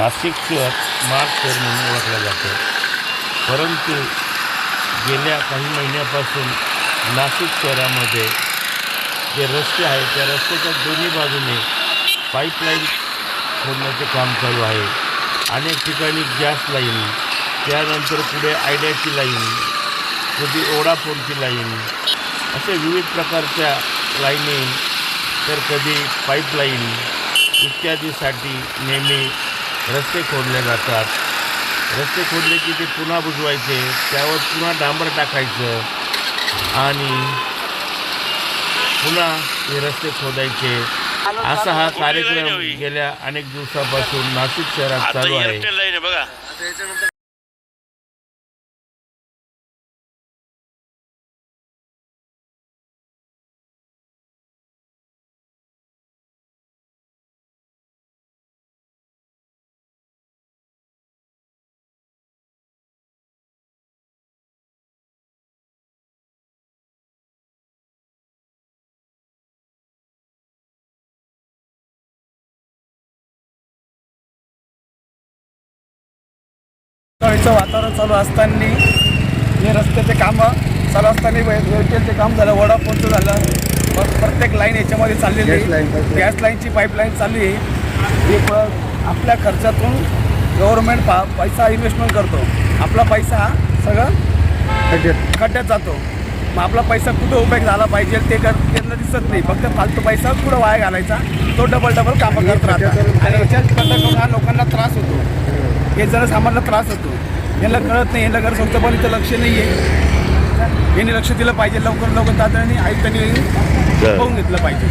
नाशिक शहर स्मार्ट शहर म्हणून ओळखलं जातं. परंतु गेल्या काही महिन्यापासून नाशिक शहरामध्ये जे रस्ते आहेत त्या रस्त्याच्या दोन्ही बाजूने पाईपलाईन खोदण्याचे काम चालू आहे. अनेक ठिकाणी गॅस लाईन त्यानंतर पुढे आयडियाची लाईन कधी ओडाफोनची लाईन असे विविध प्रकारच्या लाईनी तर कधी पाईपलाईन इत्यादीसाठी नेहमी रस्ते खोदले जातात. रस्ते खोदले की ते पुन्हा बुजवायचे त्यावर पुन्हा डांबर टाकायचं आणि पुन्हा हे रस्ते खोदायचे. असा हा कार्यक्रम गेल्या अनेक दिवसापासून नाशिक शहरात आता चालू आहे. पावसाळीचं वातावरण चालू असताना हे रस्त्याचे कामं चालू असताना एअरटेलचे काम झालं वडाफोनचं झालं. मग प्रत्येक लाईन याच्यामध्ये चाललेली आहे. गॅस लाईनची पाईपलाईन चालली आहे. हे आपल्या खर्चातून गव्हर्नमेंट पा पैसा इन्व्हेस्टमेंट करतो. आपला पैसा हा सगळं खड्ड्यात. जातो. मग आपला पैसा कुठं उपयोग झाला पाहिजे ते कर त्यांना दिसत नाही. फक्त फालतू पैसा कुठं वाया घालायचा तो डबल डबल कामं करत राहतात. आणि करून हा लोकांना त्रास होतो. हे जरा सामान्य त्रास होतो. यांना कळत नाही यांना घर पण इथं लक्ष नाही आहे यांनी लक्ष दिलं पाहिजे लवकर लवकर तातडीने आयुक्तांनी पाहून घेतलं पाहिजे.